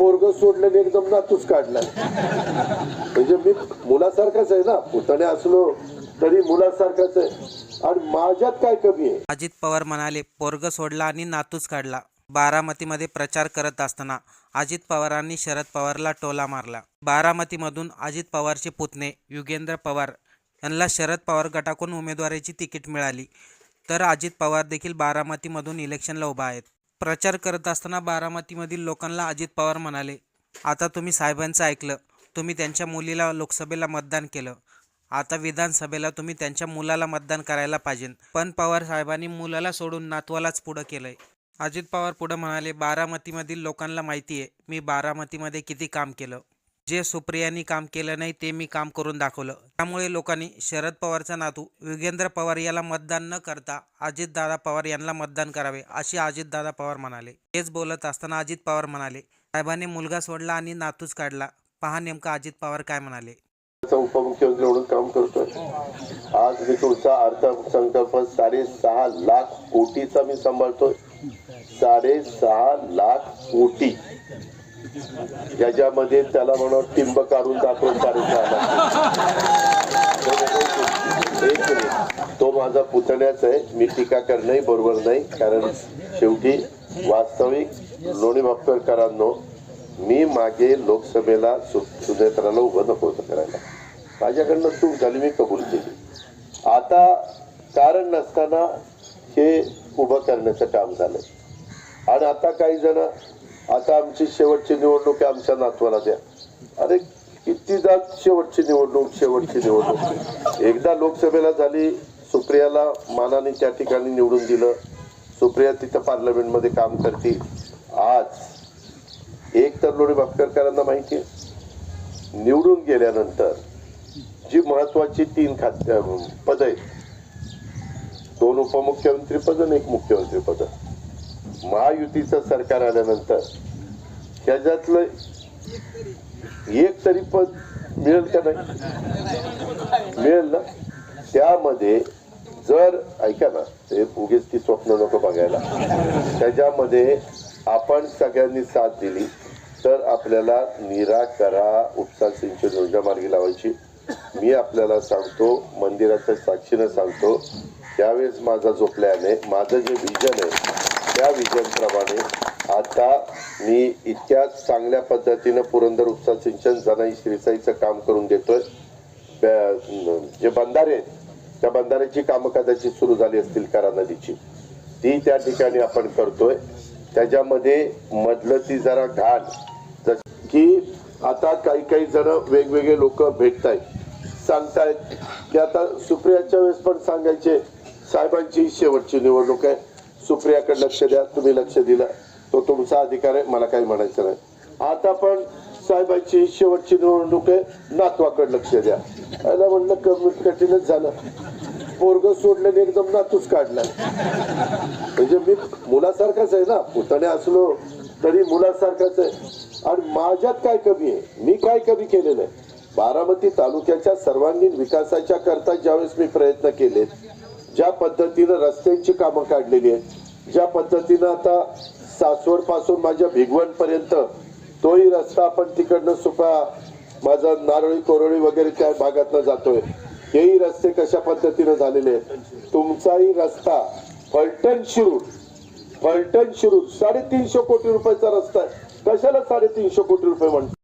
पोरग सोडलं एकदम नातूच काढला. म्हणजे मी मुलासारखाच आहे ना. पुतणे असलो तरी मुलासारखाच आहे. आणि माझ्यात काय कमी आहे? अजित पवार म्हणाले पोरग सोडला आणि नातूच काढला. बारामतीमध्ये प्रचार करत असताना अजित पवारांनी शरद पवारला टोला मारला. बारामतीमधून अजित पवारचे पुतणे युगेंद्र पवार यांना शरद पवार गटाकडून उमेदवारीची तिकीट मिळाली. तर अजित पवार देखील बारामतीमधून इलेक्शनला उभा आहेत. प्रचार करत असताना बारामतीमधील लोकांना अजित पवार म्हणाले आता तुम्ही साहेबांचं ऐकलं तुम्ही त्यांच्या मुलीला लोकसभेला मतदान केलं. आता विधानसभेला तुम्ही त्यांच्या मुलाला मतदान करायला पाहिजे. पण पवार साहेबांनी मुलाला सोडून नातवालाच पुढं केलंय. अजित पवार पुढं म्हणाले बारामतीमधील लोकांना माहिती आहे मी बारामतीमध्ये किती काम केलं. जे सुप्रियांनी काम केलं नाही ते मी काम करून दाखवलं. त्यामुळे लोकांनी शरद पवारचा नातू युगेंद्र पवार याला मतदान न करता अजितदादा पवार यांना मतदान करावे असे अजितदादा पवार म्हणाले. हेच बोलत असताना अजित पवार म्हणाले साहेबांनी मुलगा सोडला आणि नातूच काढला. पहा नेमका अजित पवार काय म्हणाले. उपमुख्यमंत्री म्हणून काम करतोय. आज मी तुमचा अर्थसंकल्प साडेसहा लाख कोटीचा मी सांभाळतोय. साडेसहा लाख कोटी. याच्यामध्ये त्याला म्हणून टिंब काढून दाखवून साडेसहा एक तो माझा पुतण्याच आहे. मी टीका करणंही बरोबर नाही कारण शेवटी वास्तविक लोणी बापकरांनो मी मागे लोकसभेला सु- सुनेत्राला उभं नको होतं करायला. माझ्याकडनं चूक झाली मी कबूल केली. आता कारण नसताना हे उभं करण्याचं काम झालंय. आणि आता काही जण आता आमची शेवटची निवडणूक आमच्या नातवाला द्या. अरे किती जात शेवटची निवडणूक शेवटची निवडणूक. एकदा लोकसभेला झाली सुप्रियाला मानाने त्या ठिकाणी निवडून दिलं. सुप्रिया तिथं पार्लमेंटमध्ये काम करते. आज एक तर लोणी भापकरकरांना माहिती आहे? निवडून गेल्यानंतर जी महत्वाची तीन खात्या पद आहेत. दोन उपमुख्यमंत्री पद आणि एक मुख्यमंत्री पद. महायुतीचं सरकार आल्यानंतर त्याच्यातलं एक तरी पद मिळेल का नाही? मिळेल ना? त्यामध्ये जर ऐका ना ते उगीच ती स्वप्न नको बघायला. त्याच्यामध्ये आपण सगळ्यांनी साथ दिली तर आपल्याला निराकरा उपसा सिंचन योजना मार्गी लावायची. मी आपल्याला सांगतो मंदिराच्या साक्षीनं सांगतो त्यावेळेस माझा जो प्लॅन आहे माझं जे विजन आहे त्या विजन प्रमाणे आता मी इतक्या चांगल्या पद्धतीनं पुरंदर उपसा सिंचन जनाई श्रीसाईचं काम करून देतोय. जे बंधारे आहेत त्या बंधाऱ्याची कामं कदाचित सुरू झाली असतील करा नदीची. ती त्या ठिकाणी आपण करतोय. त्याच्यामध्ये मधलं ती जरा घाण. जस की आता काही काही जण वेगवेगळे लोक भेटतायत. सांगतायत की आता सुप्रियाच्या वेळेस पण सांगायचे साहेबांची शेवटची निवडणूक आहे. सुप्रियाकडे लक्ष द्या तुम्ही लक्ष दिलं. तो तुमचा अधिकार आहे मला काही म्हणायचं नाही. आता पण साहेबांची शेवटची निवडणूक आहे नातवाकडे लक्ष द्या. याला म्हणलं कमी कठीणच झालं. पोरग सोडलं एकदम नातूच काढला. म्हणजे मी मुलासारखाच आहे ना पुतणे असलो तरी मुलासारखाच आहे. आणि माझ्यात काय कमी आहे? मी काय कमी केलेलं आहे? बारामती तालुक्याच्या सर्वांगीण विकासाच्या करता ज्यावेळेस मी प्रयत्न केले ज्या पद्धतीनं रस्त्यांची कामं काढलेली आहेत ज्या पद्धतीनं आता सासवडपासून माझ्या भिगवण पर्यंत तोही रस्ता आपण तिकडनं सुपा माझा नारळी कोरळी वगैरे त्या भागातनं जातोय. हेही रस्ते कशा पद्धतीनं झालेले आहेत? तुमचाही रस्ता फलटण शिरूर फलटण शिरूर साडेतीनशे कोटी रुपयाचा रस्ता आहे. कशाला साडेतीनशे कोटी रुपये म्हणतो